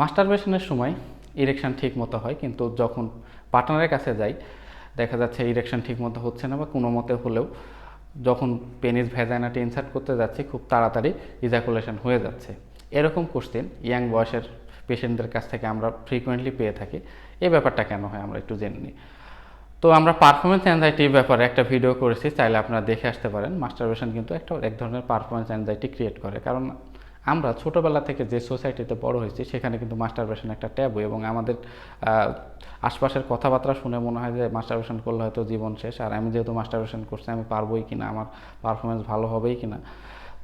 মাস্টারবেশনের সময় ইরেকশন ঠিক মতো হয়, কিন্তু যখন পার্টনারের কাছে যাই, দেখা যাচ্ছে ইরেকশন ঠিক মতো হচ্ছে না বা কোনো মতে হলেও যখন পেনিস ভ্যাজাইনাটি ইনসার্ট করতে যাচ্ছি, খুব তাড়াতাড়ি ইজাকুলেশন হয়ে যাচ্ছে। এরকম কোশ্চেন ইয়াং বয়সের পেশেন্টদের কাছ থেকে আমরা ফ্রিকোয়েন্টলি পেয়ে থাকি। এই ব্যাপারটা কেন হয় আমরা একটু জেনে নিই। তো আমরা পারফরমেন্স অ্যাংজাইটির ব্যাপারে একটা ভিডিও করেছি, চাইলে আপনারা দেখে আসতে পারেন। মাস্টারবেশন কিন্তু একটা এক ধরনের পারফরমেন্স অ্যাংজাইটি ক্রিয়েট করে। কারণ আমরা ছোটোবেলা থেকে যে সোসাইটিতে বড় হয়েছি, সেখানে কিন্তু মাস্টারবেশন একটা ট্যাবু এবং আমাদের আশপাশের কথাবার্তা শুনে মনে হয় যে মাস্টারবেশন করলে হয়তো জীবন শেষ। আর আমি যেহেতু মাস্টারবেশন করছি, আমি পারবোই কিনা, আমার পারফরমেন্স ভালো হবেই কিনা।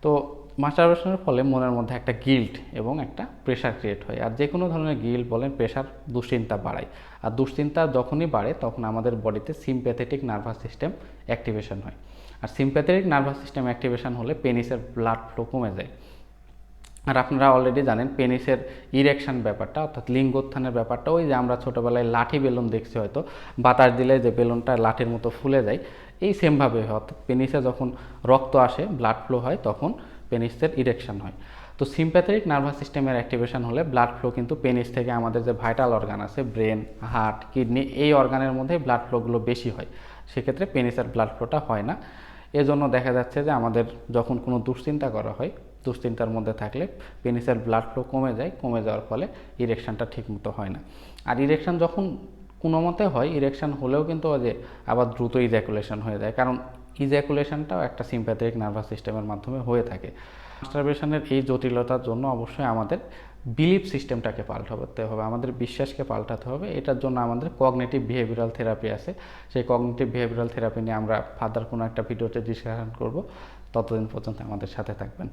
তো মাস্টারবেশনের ফলে মনের মধ্যে একটা গিল্ট এবং একটা প্রেশার ক্রিয়েট হয়। আর যে কোনো ধরনের গিল্ট বলেন প্রেশার দুশ্চিন্তা বাড়ায়। আর দুশ্চিন্তা যখনই বাড়ে, তখন আমাদের বডিতে সিম্প্যাথেটিক নার্ভাস সিস্টেম অ্যাক্টিভেশন হয়। আর সিম্প্যাথেটিক নার্ভাস সিস্টেম অ্যাক্টিভেশন হলে পেনিসের ব্লাড ফ্লো কমে যায়। আর আপনারা অলরেডি জানেন পেনিসের ইরেকশন ব্যাপারটা, অর্থাৎ লিঙ্গোত্থানের ব্যাপারটা, ওই যে আমরা ছোটোবেলায় লাঠি বেলুন দেখছি হয়তো, বাতাস দিলে যে বেলুনটা লাঠির মতো ফুলে যায়, এই সেমভাবে হয়। অর্থাৎ পেনিসে যখন রক্ত আসে ব্লাড ফ্লো হয়, তখন পেনিসের ইরেকশন হয়। তো সিম্প্যাথেটিক নার্ভাস সিস্টেমের অ্যাক্টিভেশন হলে ব্লাড ফ্লো কিন্তু পেনিস থেকে আমাদের যে ভাইটাল অর্গান আছে ব্রেন হার্ট কিডনি এই অর্গানের মধ্যে ব্লাড ফ্লোগুলো বেশি হয়। সেক্ষেত্রে পেনিসের ব্লাড ফ্লোটা হয় না। এজন্য দেখা যাচ্ছে যে আমাদের যখন কোনো দুশ্চিন্তা করা হয়, দুশ্চিন্তার মধ্যে থাকলে পেনিসের ব্লাড ফ্লো কমে যায়, কমে যাওয়ার ফলে ইরেকশানটা ঠিকমতো হয় না। আর ইরেকশান যখন কোনো মতে হয় ইরেকশান হলেও কিন্তু যে আবার দ্রুত ইজ্যাকুলেশন হয়ে যায়। কারণ ইজ্যাকুলেশনটাও একটা সিম্প্যাথিক নার্ভাস সিস্টেমের মাধ্যমে হয়ে থাকে। মাস্টারবেশনের এই জটিলতার জন্য অবশ্যই আমাদের বিলিফ সিস্টেমটাকে পাল্টাতে হবে, আমাদের বিশ্বাসকে পাল্টাতে হবে। এটার জন্য আমাদের কগনেটিভ বিহেভিয়ারাল থেরাপি আছে। সেই কগনেটিভ বিহেভিয়ারাল থেরাপি নিয়ে আমরা ফাদার কোনো একটা ভিডিওতে ডিসকাশন করব। ততদিন পর্যন্ত আমাদের সাথে থাকবেন।